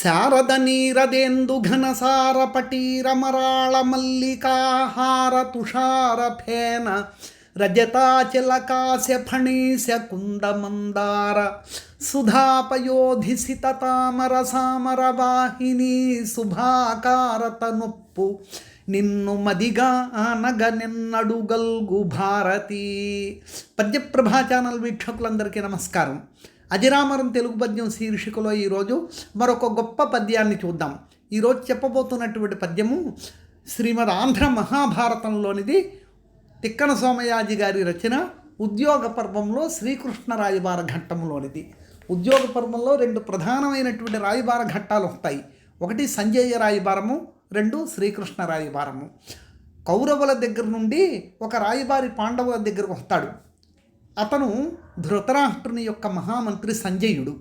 శారద నీరదేందు ఘనసార పటీర మరాళ మల్లికాహార తుషార ఫేన రజతాచలకాశ ఫణీశ కుందమందార సుధాపయోధిసిత తామర సామర వాహిని శుభాకార తనుప్పు నిన్ను మదిగా అనగ నిన్నడు గల్గు భారతి. పద్యప్రభా ఛానల్ వీక్షకులందరికీ నమస్కారం. అజరామరం తెలుగు పద్యం శీర్షికలో ఈరోజు మరొక గొప్ప పద్యాన్ని చూద్దాం. ఈరోజు చెప్పబోతున్నటువంటి పద్యము శ్రీమద్ ఆంధ్ర మహాభారతంలోనిది తిక్కన సోమయాజి గారి రచన ఉద్యోగ పర్వంలో శ్రీకృష్ణ రాయబార ఘట్టంలోనిది. ఉద్యోగ పర్వంలో రెండు ప్రధానమైనటువంటి రాయబార ఘట్టాలు వస్తాయి ఒకటి సంజయ రాయబారము రెండు శ్రీకృష్ణ రాయబారము. కౌరవుల దగ్గర నుండి ఒక రాయబారి పాండవుల దగ్గరకు వస్తాడు. అతను ధృతరాష్ట్రుని యొక్క మహామంత్రి సంజయుడు.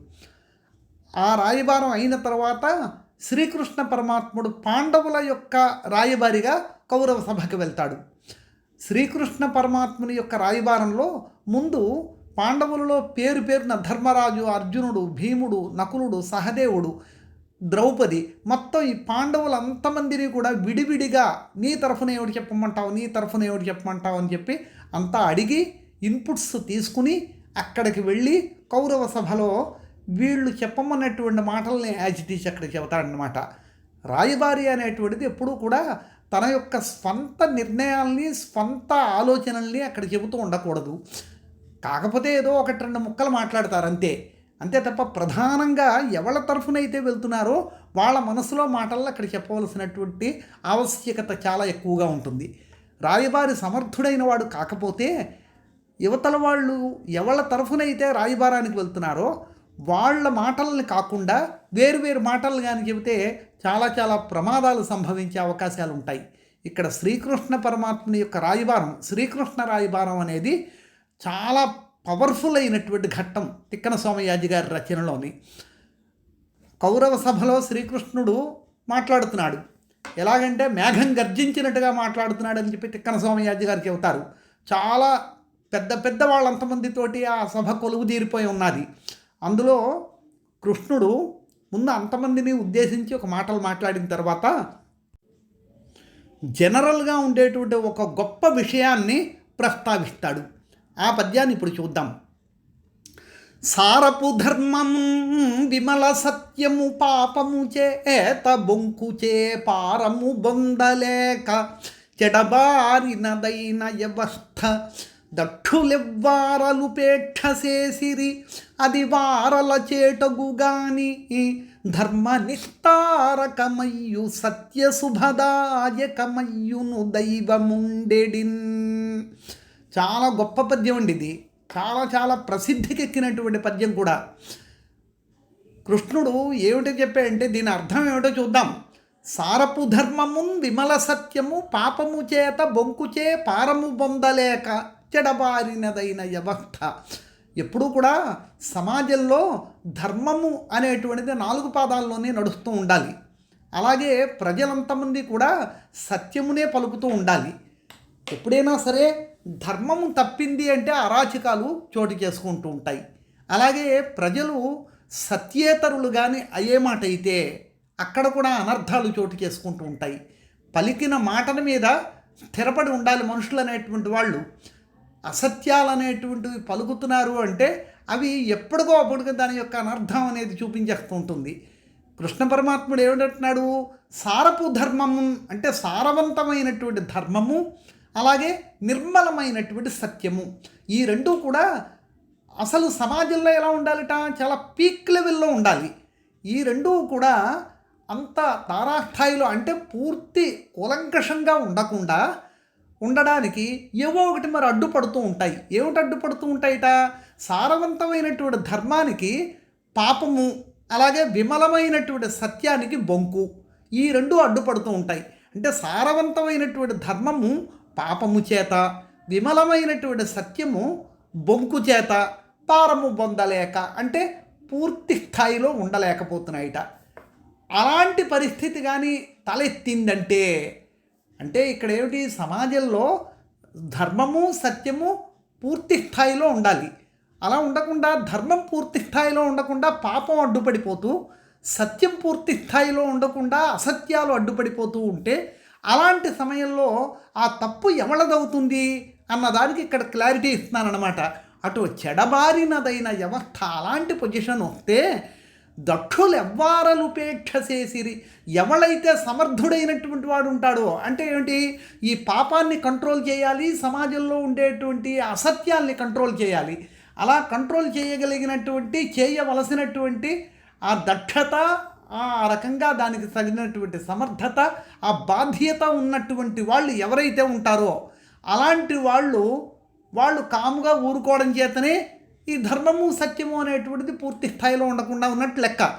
ఆ రాయబారం అయిన తర్వాత శ్రీకృష్ణ పరమాత్ముడు పాండవుల యొక్క రాయబారిగా కౌరవ సభకు వెళ్తాడు. శ్రీకృష్ణ పరమాత్ముని యొక్క రాయబారంలో ముందు పాండవులలో పేరు పేరున ధర్మరాజు అర్జునుడు భీముడు నకులుడు సహదేవుడు ద్రౌపది మొత్తం ఈ పాండవులు అంతమందిని కూడా విడివిడిగా నీ తరఫున ఏమిటి చెప్పమంటావు నీ తరఫున ఏమిటి చెప్పమంటావు అని చెప్పి అంతా అడిగి ఇన్పుట్స్ తీసుకుని అక్కడికి వెళ్ళి కౌరవ సభలో వీళ్ళు చెప్పమన్నటువంటి మాటల్ని యాజిటీస్ అక్కడ చెబుతాడనమాట రాయబారి అనేటువంటిది ఎప్పుడూ కూడా తన యొక్క స్వంత నిర్ణయాల్ని స్వంత ఆలోచనల్ని అక్కడ చెబుతూ ఉండకూడదు. కాకపోతే ఏదో ఒకటి రెండు ముక్కలు మాట్లాడతారు అంతే అంతే తప్ప ప్రధానంగా ఎవరి తరఫునైతే వెళ్తున్నారో వాళ్ళ మనసులో మాటల్లో అక్కడ చెప్పవలసినటువంటి ఆవశ్యకత చాలా ఎక్కువగా ఉంటుంది. రాయబారి సమర్థుడైన వాడు కాకపోతే యువతల వాళ్ళు ఎవళ్ళ తరఫునైతే రాయబారానికి వెళ్తున్నారో వాళ్ళ మాటల్ని కాకుండా వేరు వేరు మాటలు కానీ చెబితే చాలా చాలా ప్రమాదాలు సంభవించే అవకాశాలు ఉంటాయి. ఇక్కడ శ్రీకృష్ణ పరమాత్మని యొక్క రాయబారం శ్రీకృష్ణ రాయబారం అనేది చాలా పవర్ఫుల్ అయినటువంటి ఘట్టం తిక్కన సోమయాజి గారి రచనలోని. కౌరవ సభలో శ్రీకృష్ణుడు మాట్లాడుతున్నాడు. ఎలాగంటే మేఘం గర్జించినట్టుగా మాట్లాడుతున్నాడు అని చెప్పి తిక్కన సోమయాజి గారు చెబుతారు. చాలా పెద్ద పెద్ద వాళ్ళంతమందితోటి ఆ సభ కొలువు తీరిపోయి ఉన్నది. అందులో కృష్ణుడు ముందు అంతమందిని ఉద్దేశించి ఒక మాటలు మాట్లాడిన తర్వాత జనరల్గా ఉండేటువంటి ఒక గొప్ప విషయాన్ని ప్రస్తావిస్తాడు. ఆ పద్యాన్ని ఇప్పుడు చూద్దాం. సారపు ధర్మం విమల సత్యము పాపము చేత బొంకుచే పారము బొందలేక చెడబారినదైన వ్యవస్థ దక్షులెవ్వారలు పేక్షసేసిరి అది వారల చేటగుగాని. ధర్మ నిస్తారకమయ్యు సత్యశుభదాయకమయ్యును దైవముండెడిన్. చాలా గొప్ప పద్యం అండి ఇది. చాలా చాలా ప్రసిద్ధికెక్కినటువంటి పద్యం కూడా. కృష్ణుడు ఏమిటో చెప్పాడంటే దీని అర్థం ఏమిటో చూద్దాం. సారపు ధర్మమున్ విమల సత్యము పాపము చేత బొంకుచే పారము పొందలేక చెడబారినదైన వ్యవస్థ ఎప్పుడూ కూడా సమాజంలో ధర్మము అనేటువంటిది నాలుగు పాదాల్లోనే నడుస్తూ ఉండాలి. అలాగే ప్రజలంతమంది కూడా సత్యమునే పలుకుతూ ఉండాలి. ఎప్పుడైనా సరే ధర్మము తప్పింది అంటే అరాచకాలు చోటు చేసుకుంటూ ఉంటాయి. అలాగే ప్రజలు సత్యేతరులు కానీ అయ్యే మాట అయితే అక్కడ కూడా అనర్థాలు చోటు చేసుకుంటూ ఉంటాయి. పలికిన మాటల మీద స్థిరపడి ఉండాలి మనుషులు అనేటువంటి వాళ్ళు. అసత్యాలు అనేటువంటివి పలుకుతున్నారు అంటే అవి ఎప్పటికో అప్పటికో దాని యొక్క అనర్థం అనేది చూపించేస్తూ ఉంటుంది. కృష్ణ పరమాత్ముడు ఏమిటంటున్నాడు సారపు ధర్మము అంటే సారవంతమైనటువంటి ధర్మము అలాగే నిర్మలమైనటువంటి సత్యము. ఈ రెండు కూడా అసలు సమాజంలో ఎలా ఉండాలిట? చాలా పీక్ లెవెల్లో ఉండాలి. ఈ రెండు కూడా అంత తారాస్థాయిలో అంటే పూర్తి కూలంకషంగా ఉండకుండా ఉండడానికి ఏవో ఒకటి మరి అడ్డుపడుతూ ఉంటాయి. ఏమిటి అడ్డుపడుతూ ఉంటాయిట? సారవంతమైనటువంటి ధర్మానికి పాపము అలాగే విమలమైనటువంటి సత్యానికి బొంకు. ఈ రెండు అడ్డుపడుతూ ఉంటాయి. అంటే సారవంతమైనటువంటి ధర్మము పాపము చేత విమలమైనటువంటి సత్యము బొంకు చేత పారము పొందలేక అంటే పూర్తి స్థాయిలో ఉండలేకపోతున్నాయిట. అలాంటి పరిస్థితి కానీ తలెత్తిందంటే అంటే ఇక్కడ ఏమిటి? సమాజంలో ధర్మము సత్యము పూర్తి స్థాయిలో ఉండాలి. అలా ఉండకుండా ధర్మం పూర్తి స్థాయిలో ఉండకుండా పాపం అడ్డుపడిపోతూ సత్యం పూర్తి స్థాయిలో ఉండకుండా అసత్యాలు అడ్డుపడిపోతూ ఉంటే అలాంటి సమయంలో ఆ తప్పు ఎవళదవుతుంది అన్నదానికి ఇక్కడ క్లారిటీ ఇస్తున్నానమాట అటు చెడబారినదైన వ్యవస్థ అలాంటి పొజిషన్ వస్తే దక్షులు ఎవ్వారలుపేక్ష చేసిరి. ఎవడైతే సమర్థుడైనటువంటి వాడు ఉంటాడో అంటే ఏంటి? ఈ పాపాన్ని కంట్రోల్ చేయాలి సమాజంలో ఉండేటువంటి అసత్యాల్ని కంట్రోల్ చేయాలి. అలా కంట్రోల్ చేయగలిగినటువంటి చేయవలసినటువంటి ఆ దక్షత ఆ రకంగా దానికి తగినటువంటి సమర్థత ఆ బాధ్యత ఉన్నటువంటి వాళ్ళు ఎవరైతే ఉంటారో అలాంటి వాళ్ళు వాళ్ళు కాముగా ఊరుకోవడం చేతనే ఈ ధర్మము సత్యము అనేటువంటిది పూర్తి స్థాయిలో ఉండకుండా ఉన్నట్టు లెక్క.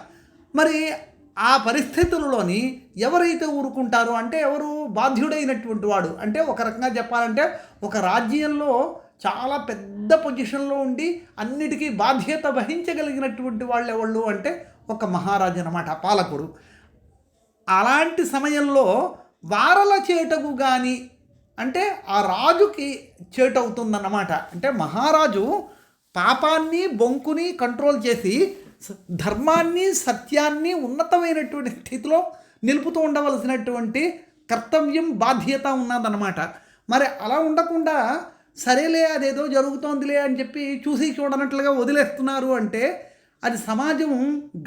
మరి ఆ పరిస్థితులలోని ఎవరైతే ఊరుకుంటారో అంటే ఎవరు బాధ్యుడైనటువంటి వాడు అంటే ఒక రకంగా చెప్పాలంటే ఒక రాజ్యంలో చాలా పెద్ద పొజిషన్లో ఉండి అన్నిటికీ బాధ్యత వహించగలిగినటువంటి వాళ్ళు ఎవళ్ళు అంటే ఒక మహారాజు అనమాట పాలకుడు. అలాంటి సమయంలో వారల చేటకు కానీ అంటే ఆ రాజుకి చేటవుతుందన్నమాట. అంటే మహారాజు పాపాన్ని బొంకుని కంట్రోల్ చేసి ధర్మాన్ని సత్యాన్ని ఉన్నతమైనటువంటి స్థితిలో నిలుపుతూ ఉండవలసినటువంటి కర్తవ్యం బాధ్యత ఉన్నదన్నమాట. మరి అలా ఉండకుండా సరేలే అదేదో జరుగుతోందిలే అని చెప్పి చూసి చూడనట్లుగా వదిలేస్తున్నారు అంటే అది సమాజం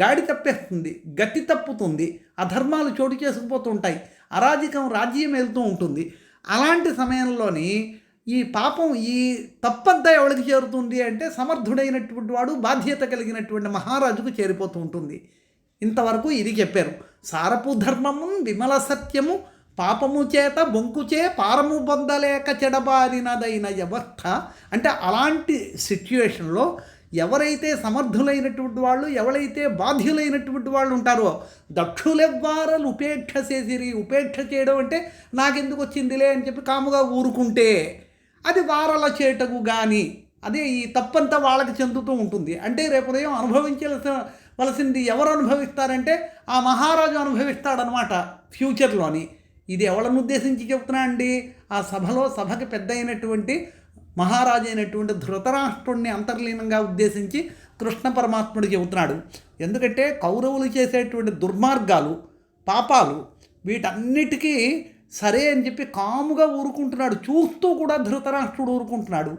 గాడి తప్పేస్తుంది గట్టి తప్పుతుంది అధర్మాలు చోటు చేసుకుపోతుంటాయి అరాజకం రాజ్యం వెళ్తూ ఉంటుంది. అలాంటి సమయంలోని ఈ పాపం ఈ తప్పంతా ఎవరికి చేరుతుంది అంటే సమర్థుడైనటువంటి వాడు బాధ్యత కలిగినటువంటి మహారాజుకు చేరిపోతూ ఉంటుంది. ఇంతవరకు ఇది చెప్పారు. సారపు ధర్మము విమల సత్యము పాపము చేత బొంకుచే పారము పొందలేక చెడబారినదైన వ్యవస్థ అంటే అలాంటి సిచ్యువేషన్లో ఎవరైతే సమర్థులైనటువంటి వాళ్ళు ఎవరైతే బాధ్యులైనటువంటి వాళ్ళు ఉంటారో దక్షులెవ్వారలు ఉపేక్ష చేసిరి ఉపేక్ష చేయడం అంటే నాకెందుకు వచ్చిందిలే అని చెప్పి కాముగా ఊరుకుంటే అది వారల చేటకు కానీ అదే ఈ తప్పంతా వాళ్ళకి చెందుతూ ఉంటుంది. అంటే రేపు ఉదయం అనుభవించాల్సిన వలసింది ఎవరు అనుభవిస్తారంటే ఆ మహారాజు అనుభవిస్తాడనమాట ఫ్యూచర్లోని. ఇది ఎవరిని ఉద్దేశించి చెప్తున్నా అండి? ఆ సభలో సభకి పెద్ద అయినటువంటి మహారాజు అయినటువంటి ధృతరాష్ట్రుడిని అంతర్లీనంగా ఉద్దేశించి కృష్ణ పరమాత్ముడు చెబుతున్నాడు. ఎందుకంటే కౌరవులు చేసేటువంటి దుర్మార్గాలు పాపాలు వీటన్నిటికీ సరే అని చెప్పి కాముగా ఊరుకుంటున్నాడు చూస్తూ కూడా ధృతరాష్ట్రుడు ఊరుకుంటున్నాడు.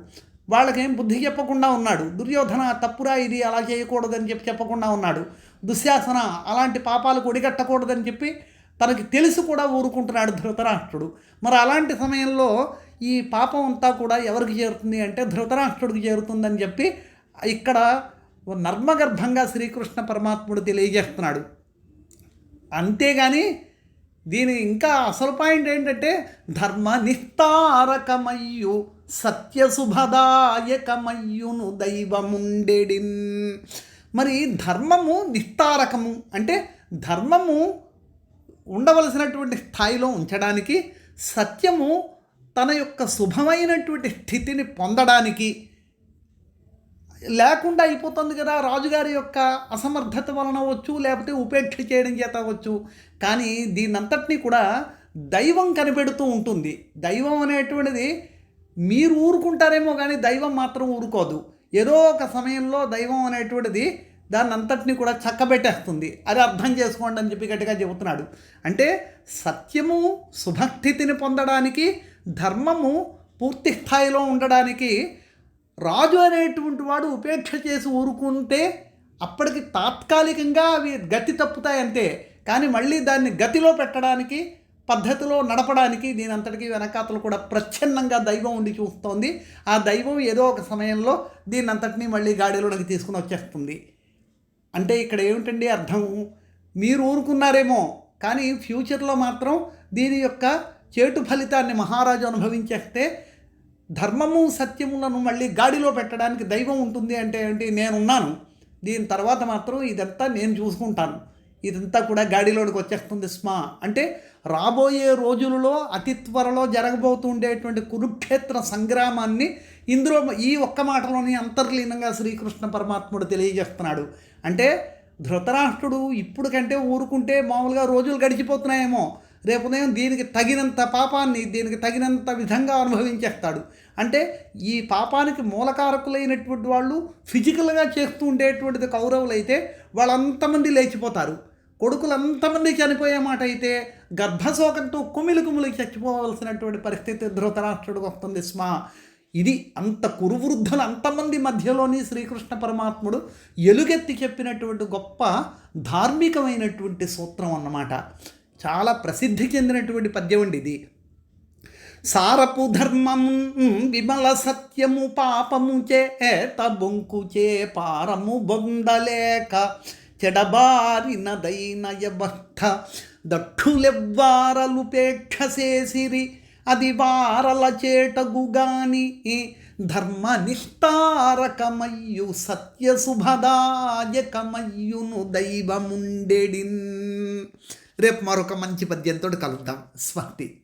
వాళ్ళకేం బుద్ధి చెప్పకుండా ఉన్నాడు. దుర్యోధన తప్పురా ఇది అలా చేయకూడదని చెప్పి చెప్పకుండా ఉన్నాడు. దుశ్శాసన అలాంటి పాపాలు ఒడిగట్టకూడదని చెప్పి తనకి తెలిసి కూడా ఊరుకుంటున్నాడు ధృతరాష్ట్రుడు. మరి అలాంటి సమయంలో ఈ పాపం అంతా కూడా ఎవరికి చేరుతుంది అంటే ధృతరాష్ట్రుడికి చేరుతుందని చెప్పి ఇక్కడ నర్మగర్భంగా శ్రీకృష్ణ పరమాత్ముడు తెలియజేస్తున్నాడు. అంతేగాని దీని ఇంకా అసలు పాయింట్ ఏంటంటే ధర్మ నిస్తారకమయ్యు సత్యశుభదాయకమయ్యును దైవముండెడిన్ మరి ధర్మము నిస్తారకము అంటే ధర్మము ఉండవలసినటువంటి స్థాయిలో ఉంచడానికి సత్యము తన యొక్క శుభమైనటువంటి స్థితిని పొందడానికి లేకుండా అయిపోతుంది కదా రాజుగారి యొక్క అసమర్థత వలన వచ్చు లేకపోతే ఉపేక్ష చేయడం చేత అవ్వచ్చు. కానీ దీనంతటినీ కూడా దైవం కనిపెడుతూ ఉంటుంది. దైవం అనేటువంటిది మీరు ఊరుకుంటారేమో కానీ దైవం మాత్రం ఊరుకోదు. ఏదో ఒక సమయంలో దైవం అనేటువంటిది దాన్ని అంతటిని కూడా చక్కబెట్టేస్తుంది. అది అర్థం చేసుకోండి అని చెప్పి గట్టిగా చెబుతున్నాడు. అంటే సత్యము శుభస్థితిని పొందడానికి ధర్మము పూర్తి స్థాయిలో ఉండడానికి రాజు అనేటువంటి వాడు ఉపేక్ష చేసి ఊరుకుంటే అప్పటికి తాత్కాలికంగా అవి గతి తప్పుతాయంతే. కానీ మళ్ళీ దాన్ని గతిలో పెట్టడానికి పద్ధతిలో నడపడానికి దీని అంతటికీ వెనకాతలు కూడా ప్రచ్ఛన్నంగా దైవం ఉండి చూస్తోంది. ఆ దైవం ఏదో ఒక సమయంలో దీని అంతటినీ మళ్ళీ గాడిలోకి తీసుకుని వచ్చేస్తుంది. అంటే ఇక్కడ ఏమిటండి అర్థం? మీరు ఊరుకున్నారేమో కానీ ఫ్యూచర్లో మాత్రం దీని యొక్క చేటు ఫలితాన్ని మహారాజు అనుభవించేస్తే ధర్మము సత్యములను మళ్ళీ గాడిలో పెట్టడానికి దైవం ఉంటుంది అంటే ఏంటి? నేనున్నాను. దీని తర్వాత మాత్రం ఇదంతా నేను చూసుకుంటాను. ఇదంతా కూడా గాడిలోకి వచ్చేస్తుంది స్మా. అంటే రాబోయే రోజులలో అతి త్వరలో జరగబోతుండేటువంటి కురుక్షేత్ర సంగ్రామాన్ని ఇందులో ఈ ఒక్క మాటలోని అంతర్లీనంగా శ్రీకృష్ణ పరమాత్ముడు తెలియజేస్తున్నాడు. అంటే ధృతరాష్ట్రుడు ఇప్పుడు కంటే ఊరుకుంటే మామూలుగా రోజులు గడిచిపోతున్నాయేమో. రేపు ఉదయం దీనికి తగినంత పాపాన్ని దీనికి తగినంత విధంగా అనుభవించేస్తాడు. అంటే ఈ పాపానికి మూలకారకులైనటువంటి వాళ్ళు ఫిజికల్గా చేస్తూ ఉండేటువంటిది కౌరవులు అయితే వాళ్ళంతమంది లేచిపోతారు. కొడుకులు అంతమంది చనిపోయే మాట అయితే గర్భశోకంతో కుమిలి కుమిలి చచ్చిపోవలసినటువంటి పరిస్థితి ధృతరాష్ట్రుడికి వస్తుంది స్మ. ఇది అంత కురువృద్ధులు అంతమంది మధ్యలోని శ్రీకృష్ణ పరమాత్ముడు ఎలుగెత్తి చెప్పినటువంటి గొప్ప ధార్మికమైనటువంటి సూత్రం అన్నమాట. చాలా ప్రసిద్ధి చెందినటువంటి పద్యం అండి ఇది. సారపు ధర్మం విమల సత్యము పాపము చేత బొంకు చే పారము బొందలేక చెడబారినదైన యభక్త దక్షులెవ్వారలు పేక్షసేసిరి అది వారల చేటగుగాని ధర్మ నిష్టారకమయ్యు సత్య శుభదాయకమయ్యును దైవముండెడిన్. రేపు మరొక మంచి పద్యంతో కలుద్దాం. స్వాతి.